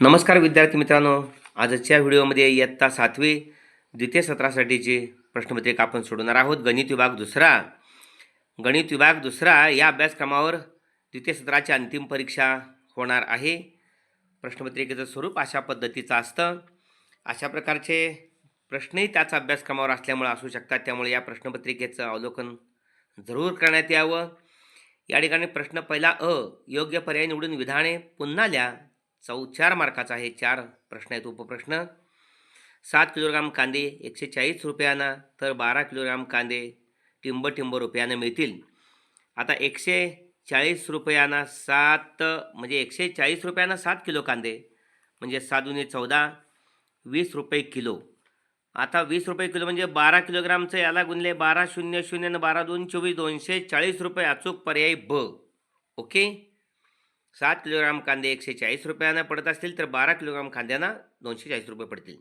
नमस्कार विद्यार्थी मित्रांनो. आजच्या व्हिडिओमध्ये इयत्ता सातवी द्वितीय सत्रासाठीची प्रश्नपत्रिका आपण सोडवणार आहोत. गणित विभाग दुसरा. गणित विभाग दुसरा या अभ्यासक्रमावर द्वितीय सत्राची अंतिम परीक्षा होणार आहे. प्रश्नपत्रिकेचं स्वरूप अशा पद्धतीचं असतं. अशा प्रकारचे प्रश्नही त्याच अभ्यासक्रमावर असल्यामुळे असू शकतात. त्यामुळे या प्रश्नपत्रिकेचं अवलोकन जरूर करण्यात यावं. या ठिकाणी प्रश्न पहिला अ योग्य पर्याय निवडून विधाने पुन्हा लिहा. चौ चार मार्काचा आहे चार प्रश्न आहेत उपप्रश्न. सात किलोग्राम कांदे एकशे चाळीस रुपयानं तर बारा किलोग्राम कांदे टिंब टिंब रुपयानं मिळतील. आता एकशे चाळीस रुपयानं सात म्हणजे एकशे चाळीस रुपयानं सात किलो कांदे म्हणजे सात दुने चौदा वीस रुपये किलो. आता वीस रुपये किलो म्हणजे बारा किलोग्रामचं याला गुणले बारा शून्य शून्य बारा दोन चोवीस दोनशे चाळीस रुपये अचूक पर्याय ब. ओके? सात किलोग्राम कांदे एकशे चाळीस रुपयानं पडत असतील तर बारा किलोग्राम कांद्यांना दोनशे चाळीस रुपये पडतील.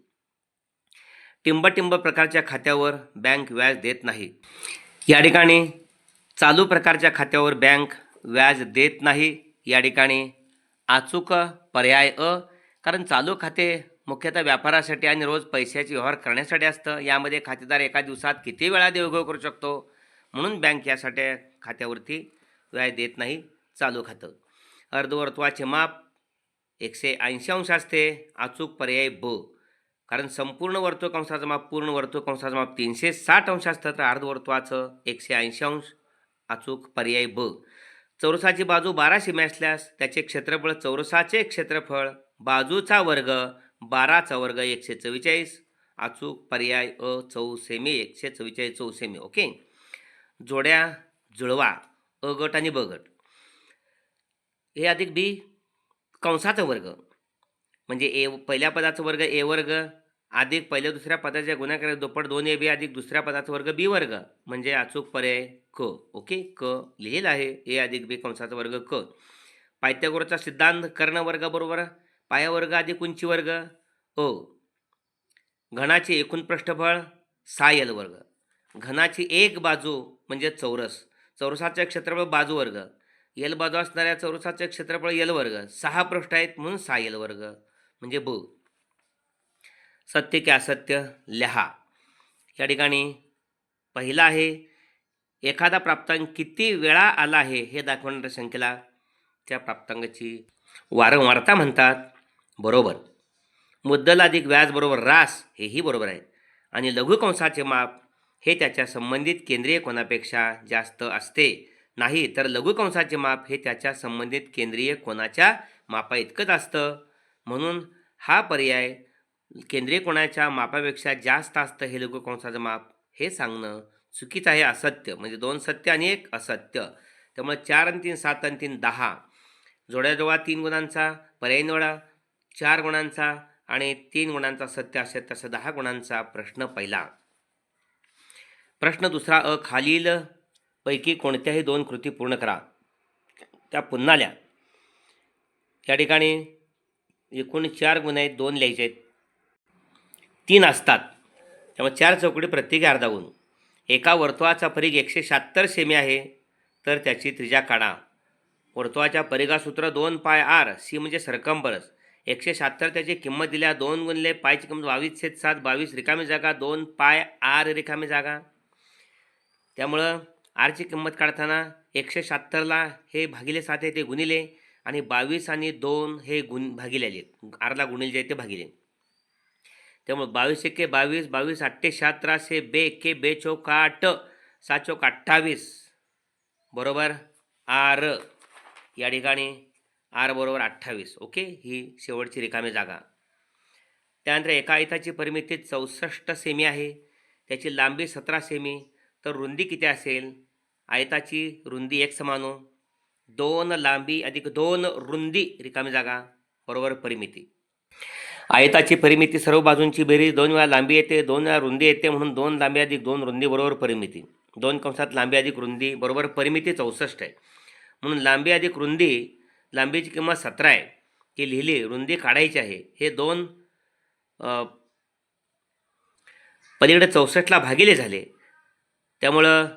टिंब प्रकारच्या खात्यावर बँक व्याज देत नाही. या ठिकाणी चालू प्रकारच्या खात्यावर बँक व्याज देत नाही. या ठिकाणी अचूक पर्याय अ कारण चालू खाते मुख्यतः व्यापारासाठी आणि रोज पैशाचे व्यवहार करण्यासाठी असतं. यामध्ये खातेदार एका दिवसात किती वेळा देवघेव करू शकतो? म्हणून बँक यासाठी खात्यावरती व्याज देत नाही चालू खातं. अर्धवर्तुळाचे माप एकशे ऐंशी अंश असते. अचूक पर्याय ब. कारण संपूर्ण वर्तुळ कंसाचं माप पूर्ण वर्तुळ कंसाचं माप तीनशे साठ अंश असतं. तर अर्धवर्तुळाचं एकशे ऐंशी अंश. अचूक पर्याय ब. चौरसाची बाजू बारा शिमे असल्यास त्याचे क्षेत्रफळ चौरसाचे क्षेत्रफळ. बाजूचा वर्ग बाराचा वर्ग एकशे चव्वेचाळीस. अचूक पर्याय अ चौ सेमी एकशे चव्वेचाळीस चौ सेमी ओके? जोड्या जुळवा. अ गट आणि ब गट. ए अधिक बी कंसाचा वर्ग. म्हणजे ए पहिल्या पदाचा वर्ग ए वर्ग अधिक पहिल्या दुसऱ्या पदाच्या गुणाकार दुप्पट दोन ए बी अधिक दुसऱ्या पदाचा वर्ग बी वर्ग. म्हणजे अचूक पर्याय क. ओके? क लिहिलेला आहे. ए अधिक बी कंसाचा वर्ग क. पायथ्यागोरचा सिद्धांत कर्ण वर्ग बरोबर? पाया वर्ग अधिक उंची वर्ग? अ. घनाचे एकूण पृष्ठफळ सायल वर्ग. घनाची एक बाजू म्हणजे चौरस. चौरसाचे क्षेत्रफळ बाजू वर्ग. यल बाजू असणाऱ्या चौरसाचं क्षेत्रफळ यल वर्ग. सहा पृष्ठ आहेत म्हणून सहा यल वर्ग. म्हणजे ब. सत्य की असत्य लिहा. या ठिकाणी पहिला आहे एखादा प्राप्तांक किती वेळा आला आहे हे दाखवणाऱ्या संख्येला. त्या प्राप्तांकाची वारंवारता म्हणतात बरोबर. मुद्दल अधिक व्याज बरोबर रास हेही बरोबर आहे. आणि लघुकंसाचे माप हे त्याच्या संबंधित केंद्रीय कोणापेक्षा जास्त असते. नाही तर लघुकंसाचे माप हे त्याच्या संबंधित केंद्रीय कोणाच्या मापा इतकंच असतं. म्हणून हा पर्याय केंद्रीय कोणाच्या मापापेक्षा जास्त असतं हे लघुकंसाचं माप हे सांगणं चुकीचं आहे असत्य. म्हणजे दोन सत्य आणि एक असत्य. त्यामुळे चार आणि तीन सात आणि तीन दहा. जोड्याजोळा तीन गुणांचा पर्याय निवडा चार गुणांचा आणि तीन गुणांचा सत्य असेल तसं दहा गुणांचा प्रश्न पहिला. प्रश्न दुसरा अ खालील पैकी कोणत्याही दोन कृती पूर्ण करा. त्या पुन्हा लिहा या ठिकाणी एकूण चार गुण आहेत दोन लिहायचे आहेत. तीन असतात. त्यामुळे चार चौकडी प्रत्येकी अर्धा गुण एका वर्तुळाचा परिघ एकशे शहात्तर सेमी आहे तर त्याची त्रिजा काढा. वर्तुळाच्या परिघासूत्र दोन पाय आर सी म्हणजे सरकंबरस. एकशे शहात्तर त्याची किंमत दिल्या दोन गुणले पायची किंमत बावीस छेद सात बावीस रिकामी जागा दोन पाय आर रिकामी जागा. त्यामुळं आरची किंमत काढताना एकशे शहात्तरला हे भागिले सात आहे ते गुणिले. आणि बावीस आणि दोन हे गुण भागिले आले आरला गुणिले जे आहे ते भागिले. त्यामुळे बावीस एके बावीस बावीस अठ्ठे शहात्तराशे बे एके बे चौक आठ सात चौक अठ्ठावीस. बरोबर? आर. या ठिकाणी आर बरोबर अठ्ठावीस. ओके? ही शेवटची रिकामी जागा. त्यानंतर एका आयताची परिमिती चौसष्ट सेमी आहे. त्याची लांबी सतरा सेमी. तर रुंदी किती असेल? आयताची रुंदी एक समानो. दोन लांबी अधिक दोन रुंदी रिकामी जागा बरोबर परिमिती. आयताची परिमिती सर्व बाजूंची बेरीज दोन वेळा लांबी येते दोन वेळा रुंदी येते म्हणून दोन लांबी अधिक दोन रुंदी बरोबर परिमिती. दोन कंसात लांबी अधिक रुंदी बरोबर परिमिती चौसष्ट आहे. म्हणून लांबी अधिक रुंदी लांबीची किंमत सतरा आहे. ती लिहिली रुंदी काढायची आहे. हे दोन पलीकडे चौसष्टला भागिले झाले. त्यामुळं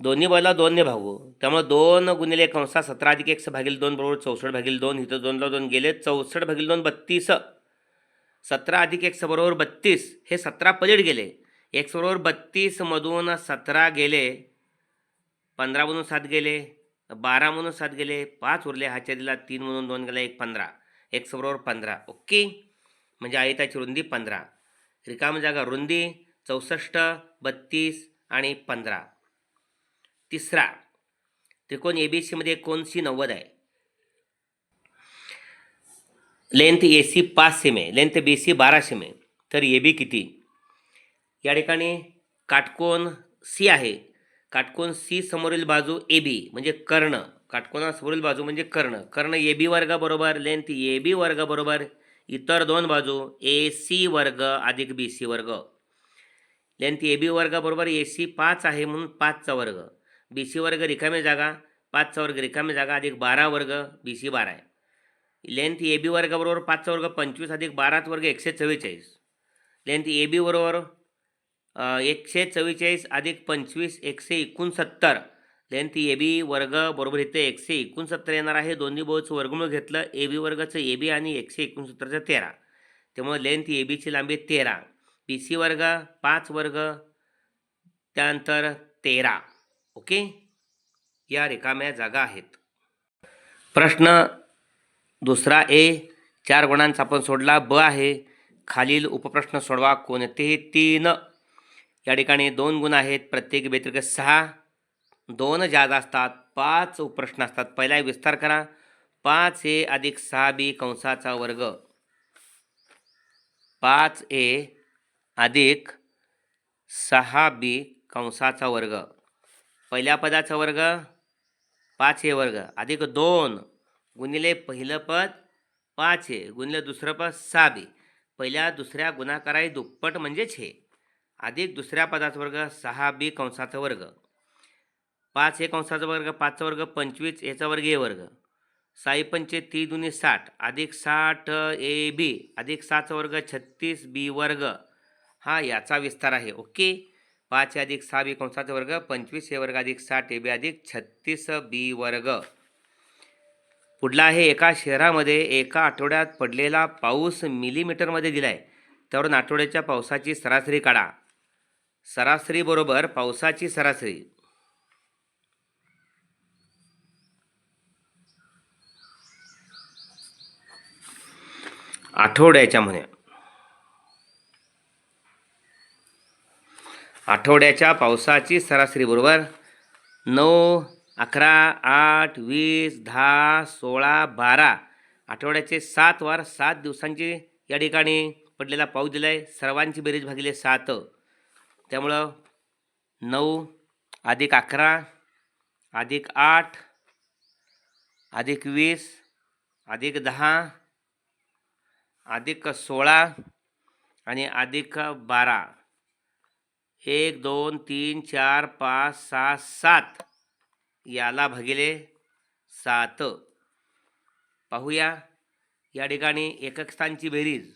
दोन्ही बाजूला दोनने भागू. त्यामुळे दोन गुणिले कंसा सतरा अधिक एकशे भागील दोन बरोबर चौसष्ट भागील दोन इथं दोनला दोन गेले चौसष्ट भागील दोन बत्तीस. सतरा अधिक एकशे बरोबर बत्तीस हे सतरा पलीड गेले. एक्स बरोबर बत्तीसमधून सतरा गेले पंधरा म्हणून सात गेले बारा म्हणून सात गेले पाच उरले हाच्या दिला तीन म्हणून दोन गेला एक पंधरा. एक्स बरोबर पंधरा ओके? म्हणजे आयताची रुंदी पंधरा. रिकाम जागा रुंदी चौसष्ट बत्तीस आणि पंधरा. तिसरा त्रिकोण ए बी सीमध्ये कोणसी नव्वद आहे? लेंथ ए सी पाच सेमे लेंथ बी सी बारा सेमे. तर ए बी किती? या ठिकाणी काटकोन सी आहे. काटकोन सी समोरील बाजू ए बी म्हणजे कर्ण. काटकोनासमोरील बाजू म्हणजे कर्ण. कर्ण ए बी वर्गाबरोबर लेंथ ए बी वर्गाबरोबर इतर दोन बाजू ए सी वर्ग अधिक बी सी वर्ग. लेंथ ए बी वर्गाबरोबर ए सी पाच आहे म्हणून पाचचा वर्ग. बी सी वर्ग रिकामी जागा पाचचा वर्ग रिकामी जागा अधिक बारा वर्ग बी सी बारा आहे. लेंथ ए बी वर्गाबरोबर पाचचा वर्ग पंचवीस अधिक बाराच वर्ग एकशे चव्वेचाळीस. लेंथ ए बी बरोबर एकशे चव्वेचाळीस अधिक पंचवीस एकशे एकोणसत्तर. लेंथ ए बी वर्ग बरोबर इथे एकशे एकोणसत्तर येणार आहे. दोन्ही बोचं वर्गमूळ घेतलं ए बी वर्गाचं ए बी आणि एकशे एकोणसत्तरचं तेरा. त्यामुळे लेंथ ए बीची लांबी तेरा. पी सी वर्ग पाच वर्ग त्यानंतर तेरा. ओके? या रिकाम्या जागा आहेत. प्रश्न दुसरा ए चार गुणांचा आपण सोडला ब आहे. खालील उपप्रश्न सोडवा कोणतेही तीन. या ठिकाणी दोन गुण आहेत प्रत्येक व्यतिरिक्त सहा. दोन जादा असतात पाच उपप्रश्न असतात. पहिला विस्तार करा. पाच ए अधिक सहा बी कंसाचा वर्ग. पाच ए अधिक सहा बी कंसाचा वर्ग. पहिल्या पदाचा वर्ग पाच ए वर्ग. अधिक दोन गुणिले पहिलं पद पाच ए गुणिले दुसरं पद सहा बी. पहिल्या दुसऱ्या गुणाकाराही दुप्पट म्हणजेच हे. अधिक दुसऱ्या पदाचा वर्ग सहा बी कंसाचा वर्ग. पाच हे कंसाचा वर्ग पाचचा वर्ग पंचवीस याचा वर्ग ए वर्ग. साई पंचे ती दुनी साठ. अधिक साठ ए बी. अधिक सातचा वर्ग छत्तीस बी वर्ग. हा याचा विस्तार आहे. ओके? पाच अधिक सहा बी कंसाचा वर्ग पंचवीस ए वर्ग अधिक साठ ए बी अधिक छत्तीस बी वर्ग. पुढला आहे एका शहरामध्ये एका आठवड्यात पडलेला पाऊस मिलीमीटरमध्ये दिला आहे त्यावरून आठवड्याच्या पावसाची सरासरी काढा. सरासरी बरोबर पावसाची सरासरी. आठवड्याच्या म्हणे. आठवड्याच्या पावसाची सरासरी बरोबर नऊ अकरा आठ वीस दहा सोळा बारा. आठवड्याचे सात वार सात दिवसांची या ठिकाणी पडलेला पाऊस दिला आहे सर्वांची बेरीज भागिले सात. त्यामुळं नऊ अधिक अकरा अधिक आठ अधिक वीस अधिक दहा अधिक सोळा आणि अधिक बारा. एक दोन तीन चार पाच सहा सात. याला भागिले सात. पाहूया या ठिकाणी एकक स्थानची बेरीज.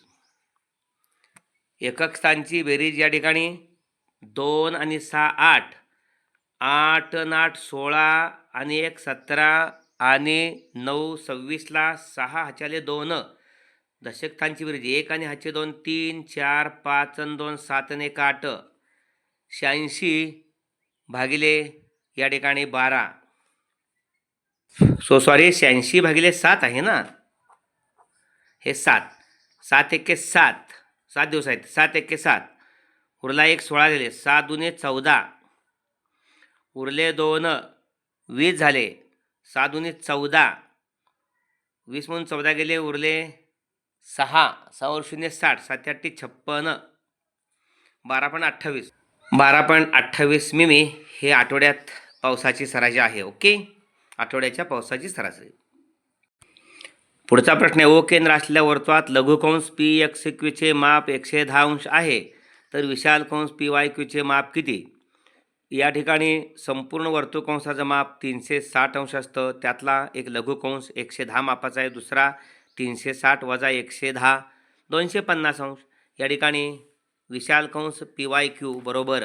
एकक स्थानची बेरीज या ठिकाणी दोन आणि सहा आठ. आठ आठ सोळा आणि एक सतरा आणि नऊ सव्वीसला सहा ह्याच्याले दोन. दशकथांची बेरीज एक आणि ह्याचे दोन तीन चार पाच आणि दोन सात आणि एक आठ. शहाऐंशी भागिले या ठिकाणी बारा. सो सॉरी शहाऐंशी भागिले सात आहे ना? हे सात. सात एके सात. सात दिवस आहेत. सात एके सात. उरला एक सोळा झाले. सात दुने चौदा. उरले दोन वीस झाले. सात दुने चौदा. वीस म्हणून चौदा गेले उरले सहा. सहा शून्य साठ. सात अठ्ठी छप्पन. बारा पण अठ्ठावीस. बारा पॉईंट अठ्ठावीस मिमी हे आठवड्यात पावसाची सरासरी आहे ओके? आठवड्याच्या पावसाची सरासरी. पुढचा प्रश्न आहे ओ केंद्र असलेल्या वर्तुळात लघुकंश पी एक्स क्यूचे माप एकशे दहा अंश आहे तर विशाल कंश पी वाय क्यूचे माप किती? या ठिकाणी संपूर्ण वर्तुळकंसाचं माप तीनशे साठ अंश असतं त्यातला एक लघुकंश एकशे दहा मापाचा आहे दुसरा तीनशे साठ वजा एकशे दहा दोनशे पन्नास अंश. या ठिकाणी विशाल कंस पी वाय क्यू बरोबर.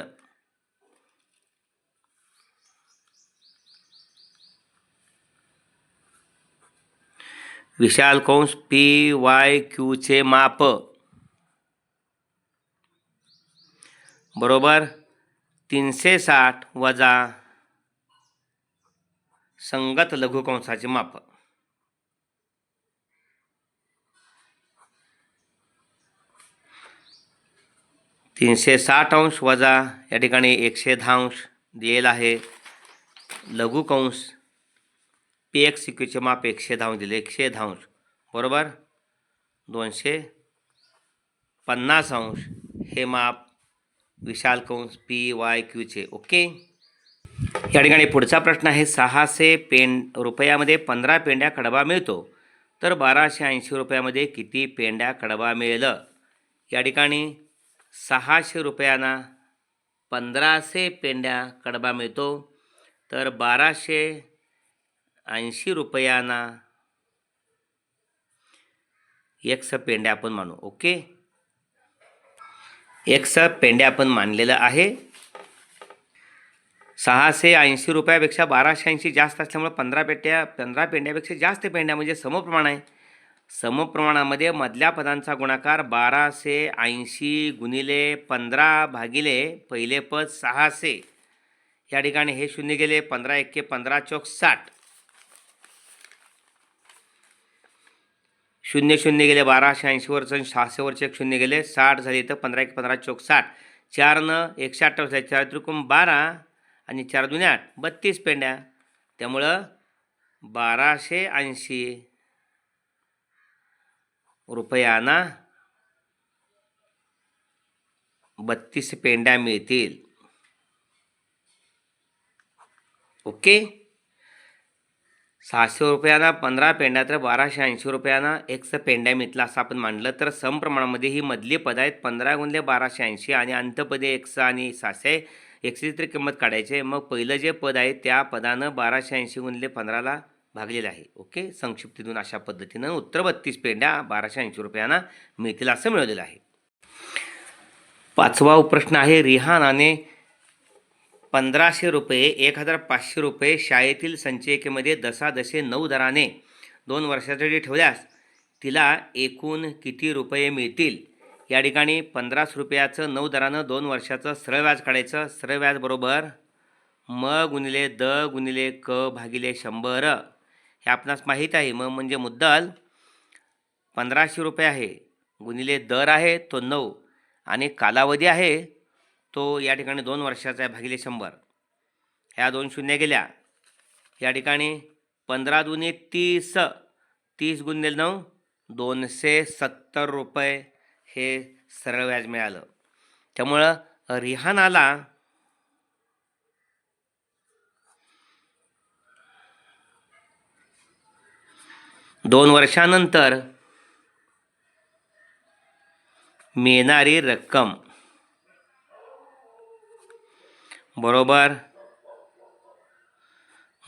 विशाल कंस पी वाय क्यूचे माप. बरोबर. तीनशे साठ वजा संगत लघुकंसाचे माप. तीनशे साठ अंश वजा या ठिकाणी एकशे दहा अंश दिलेला आहे. लघुकंश पी एक्स इक्यूचे माप एकशे दहा अंश दिले. एकशे दहा अंश. बरोबर? दोनशे पन्नास अंश. हे माप विशाल कंश पी वाय क्यूचे ओके? या ठिकाणी पुढचा प्रश्न आहे. सहाशे पेंड रुपयामध्ये पंधरा पेंड्या कडबा मिळतो. तर बाराशे ऐंशी रुपयामध्ये किती पेंड्या कडबा मिळेल? या ठिकाणी सहाशे रुपयांना पंधराशे पेंड्या कडबा मिळतो. तर बाराशे ऐंशी रुपयांना एक्स पेंड्या आपण मानू. ओके? एक्स पेंड्या आपण मानलेलं आहे. सहाशे ऐंशी रुपयापेक्षा बाराशे ऐंशी जास्त असल्यामुळे पंधरा पेट्या पंधरा पेंड्यापेक्षा जास्त पेंड्या म्हणजे समप्रमाण आहे. समप्रमाणामध्ये मधल्या पदांचा गुणाकार बाराशे ऐंशी गुणिले पंधरा भागिले पहिले पद सहाशे. या ठिकाणी हे शून्य गेले पंधरा एक्के पंधरा चौक साठ. शून्य शून्य गेले बाराशे ऐंशीवरचं सहाशेवरचे एक शून्य गेले साठ झाले तर पंधरा एक पंधरा चौक साठ. चारनं एकशे अठ्ठावीस चार त्रिकोण बारा आणि चार दुने आठ बत्तीस पेंड्या. त्यामुळं बाराशे ऐंशी रुपयाना बत्तीस पेंड्या मिळतील. ओके? सहाशे रुपयांना पंधरा पेंड्या तर बाराशे ऐंशी रुपयाना एकच पेंड्या मिळतला असं आपण मांडलं. तर समप्रमाणामध्ये ही मधली पद आहेत पंधरा गुणले बाराशे ऐंशी आणि अंतपदे एकशे आणि सहाशे. एकशे तरी किंमत काढायची मग पहिलं जे पद आहे त्या पदानं बाराशे ऐंशी गुणले पंधराला भागलेलं आहे. ओके? संक्षिप्तीतून अशा पद्धतीनं उत्तर बत्तीस पेंड्या बाराशे ऐंशी रुपयांना मिळतील असं मिळवलेलं आहे. पाचवा प्रश्न आहे रिहानाने पंधराशे रुपये एक हजार पाचशे रुपये शाळेतील संचयिकेमध्ये दसादशे नऊ दराने दोन वर्षासाठी ठेवल्यास तिला एकूण किती रुपये मिळतील? या ठिकाणी पंधराच रुपयाचं नऊ दरानं दोन वर्षाचं सरळ व्याज काढायचं. सरळ व्याज बरोबर म गुणिले द गुणिले क भागिले शंभर. हे आपणास माहीत आहे. म म्हणजे मुद्दल पंधराशे रुपये आहे. गुणिले दर आहे तो नऊ. आणि कालावधी आहे तो या ठिकाणी दोन वर्षाचा आहे भागिले शंभर. ह्या दोन शून्य गेल्या. या ठिकाणी पंधरा दुने तीस तीस गुणिले नऊ दोनशे सत्तर रुपये हे सरळ व्याज मिळालं. त्यामुळं रिहानाला दोन वर्षानंतर मिळणारी रक्कम. बरोबर?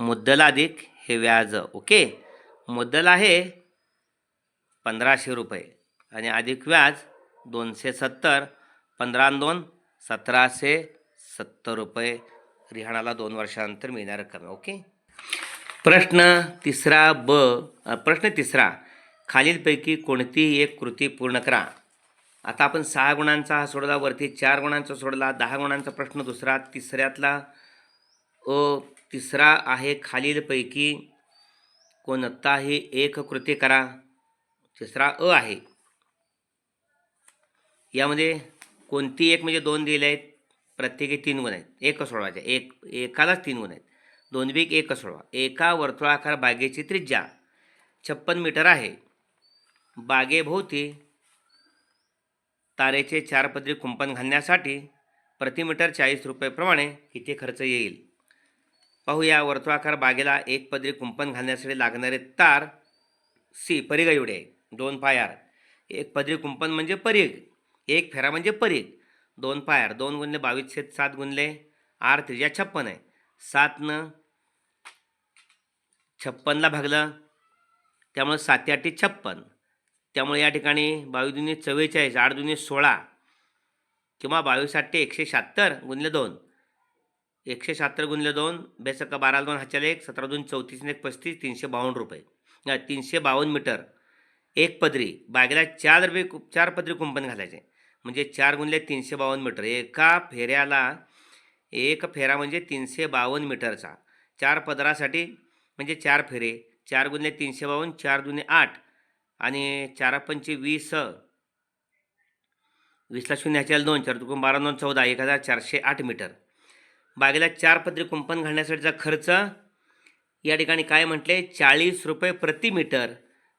मुद्दल अधिक हे व्याज ओके? मुद्दल आहे पंधराशे रुपये. आणि अधिक व्याज दोनशे सत्तर पंधरा दोन सतराशे सत्तर रुपये. रिहाणाला दोन वर्षानंतर मिळणार रक्कम ओके? प्रश्न तिसरा ब प्रश्न तिसरा. खालीलपैकी कोणतीही एक कृती पूर्ण करा. आता आपण सहा गुणांचा हा सोडला वरती चार गुणांचा सोडला दहा गुणांचा प्रश्न दुसरा तिसऱ्यातला अ तिसरा आहे खालीलपैकी कोणताही एक कृती करा. तिसरा अ आहे. यामध्ये कोणती एक म्हणजे दोन दिले आहेत? प्रत्येकी तीन गुण आहेत. एक सोडवायचे. एक एकालाच तीन गुण आहेत. दोन एक सोळा एका वर्तुळाकार बागेची त्रिज्या. छप्पन मीटर आहे. बागेभोवती तारेचे चार पदरी कुंपण घालण्यासाठी प्रति मीटर चाळीस रुपयेप्रमाणे किती खर्च येईल. पाहूया वर्तुळाकार बागेला एक पदरी कुंपण घालण्यासाठी लागणारे तार सी परिघ एवढे दोन पायार. एक पदरी कुंपण म्हणजे परीघ. एक फेरा म्हणजे परीघ. दोन पायार. दोन गुणले बावीस छेद सात गुणले आर त्रिज्या छप्पन आहे. सातनं छप्पनला भागलं. त्यामुळे सात आठी छप्पन. त्यामुळे या ठिकाणी बावीस दुनी चव्वेचाळीस आठ दुनी सोळा किंवा बावीस आठटे एकशे शहात्तर गुणले दोन. एकशे शहात्तर गुणले दोन बेसक्का बारा दोन हजार एक सतरा दोन चौतीस एक पस्तीस तीनशे बावन्न रुपये. तीनशे बावन्न मीटर एक पदरी बागेला चार रुपये कु- चार पदरी कुंपण घालायचे. म्हणजे चार गुणले तीनशे बावन्न मीटर. एका फेऱ्याला एक फेरा म्हणजे तीनशे बावन्न मीटरचा. चार पदरासाठी म्हणजे चार फेरे चार गुन्हे तीनशे बावन्न चार दुने आठ आणि चार पंचे वीस. वीसला शून्य ह्याच्याला दोन चार दुकून बारा दोन चौदा एक हजार चारशे आठ मीटर. बागेला चार पदरी कुंपण घालण्यासाठीचा खर्च या ठिकाणी काय म्हटले? चाळीस रुपये प्रति मीटर.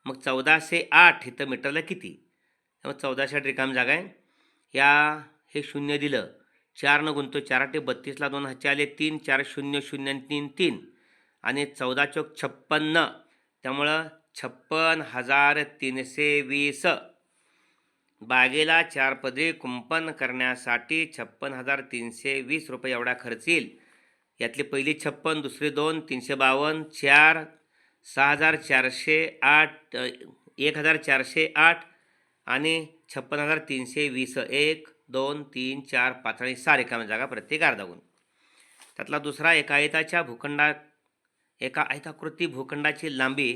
मग चौदाशे आठ इथं मीटरला किती? मग चौदाशे आठ रिकाम जागा आहे. या हे शून्य दिलं. चारनं गुंतो चार आठे बत्तीसला दोन हजार आले तीन चार शून्य शून्य तीन तीन. आणि चौदा चौक छप्पन्न. त्यामुळं छप्पन हजार तीनशे वीस. बागेला चार पदरी कुंपण करण्यासाठी छप्पन हजार तीनशे वीस रुपये एवढा खर्च येईल. यातली पहिली छप्पन दुसरी दोन तीनशे बावन्न चार सहा हजार चारशे आठ एक हजार चारशे आठ आणि छप्पन हजार तीनशे वीस. एक दोन तीन चार पाच आणि सहा रिकाम्या जागा प्रत्येक अर्धा गुण त्यातला दुसरा एकायताच्या भूखंडात एका आयताकृती भूखंडाची लांबी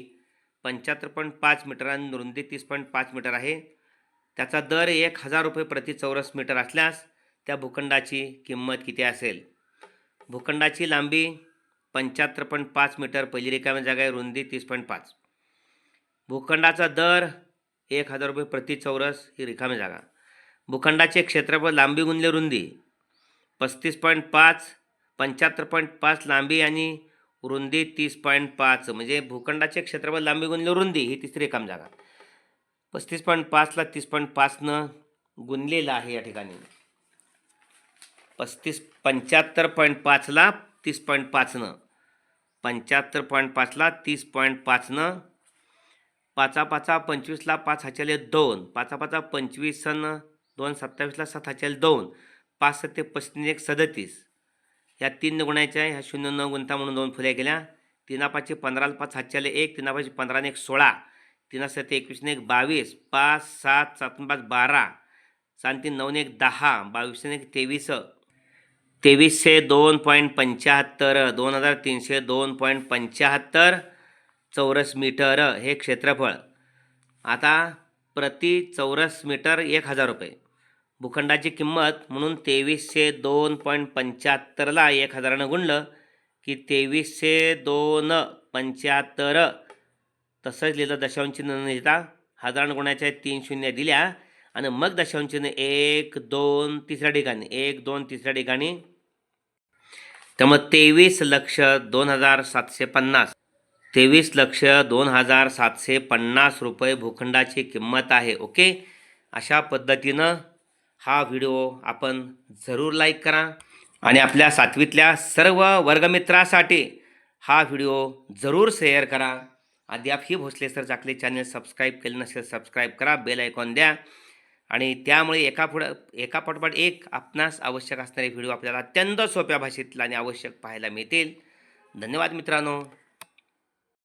पंच्याहत्तर पॉईंट पाच मीटर आणि रुंदी तीस पॉईंट पाच मीटर आहे. त्याचा दर एक हजार रुपये प्रति चौरस मीटर असल्यास त्या भूखंडाची किंमत किती असेल? भूखंडाची लांबी पंच्याहत्तर पॉईंट पाच मीटर पहिली रिकामी जागा आहे रुंदी तीस पॉईंट पाच. भूखंडाचा दर एक हजार रुपये प्रति चौरस ही रिकामी जागा. भूखंडाचे क्षेत्रफळ लांबी गुणले रुंदी पस्तीस पॉईंट पाच पंच्याहत्तर पॉईंट पाच लांबी आणि रुंदी तीस पॉईंट पाच म्हणजे भूखंडाचे क्षेत्रफळ लांबी गुणले रुंदी ही तिसरी रिकाम जागा. पस्तीस पॉईंट पाचला तीस पॉईंट पाचनं गुणलेलं आहे या ठिकाणी. पस्तीस पंच्याहत्तर पॉईंट पाचला तीस पॉईंट पाचनं. पंच्याहत्तर पॉईंट पाचला तीस पॉईंट पाचनं. पाचा पाचा पंचवीसला पाच हाच्याले दोन. पाचा पाचा पंचवीस दोन सत्तावीसला सात हाच्याले दोन. पाच सत्ते पस्तीस एक सदतीस. ह्या तीन गुणायच्या आहे ह्या शून्य न गुंता म्हणून दोन फुल्या गेल्या तिना पाचशे पंधराला पाच हातच्याले एक तिना पाचशे पंधराने एक सोळा. तिना सत्ते एकवीसने एक बावीस. पाच सात सात पाच बारा. सात तीन नऊने एक दहा. बावीसने एक तेवीस. तेवीसशे दोन पॉईंट पंच्याहत्तर. दोन हजार तीनशे दोन पॉईंट पंच्याहत्तर चौरस मीटर हे क्षेत्रफळ. आता प्रति चौरस मीटर एक हजार रुपये. भूखंडाची किंमत म्हणून तेवीसशे दोन पॉईंट पंच्याहत्तरला एक हजारानं गुणलं की तेवीसशे दोन पंच्याहत्तर. तसंच लिहिलं दशांशी चिन्ह लिहिता हजारानं गुणाच्या तीन शून्य दिल्या आणि मग दशांश एक दोन तिसऱ्या ठिकाणी एक दोन तिसऱ्या ठिकाणी. त्यामुळे तेवीस लक्ष दोन हजार सातशे पन्नास. तेवीस लक्ष दोन हजार सातशे पन्नास रुपये भूखंडाची किंमत आहे ओके? अशा पद्धतीनं हा व्हिडिओ आपण जरूर लाईक करा आणि आपल्या सातवीतल्या सर्व वर्गमित्रासाठी हा व्हिडिओ जरूर शेअर करा. अद्याप ही भोसले सर चाकले चॅनल सबस्क्राईब केले नसेल सबस्क्राईब करा बेल आयकॉन द्या. आणि त्यामुळे एका पुढं एका पटपट एक आपणास आवश्यक असणारे व्हिडिओ आपल्याला अत्यंत सोप्या भाषेतला आणि आवश्यक पाहायला मिळतील. धन्यवाद मित्रांनो.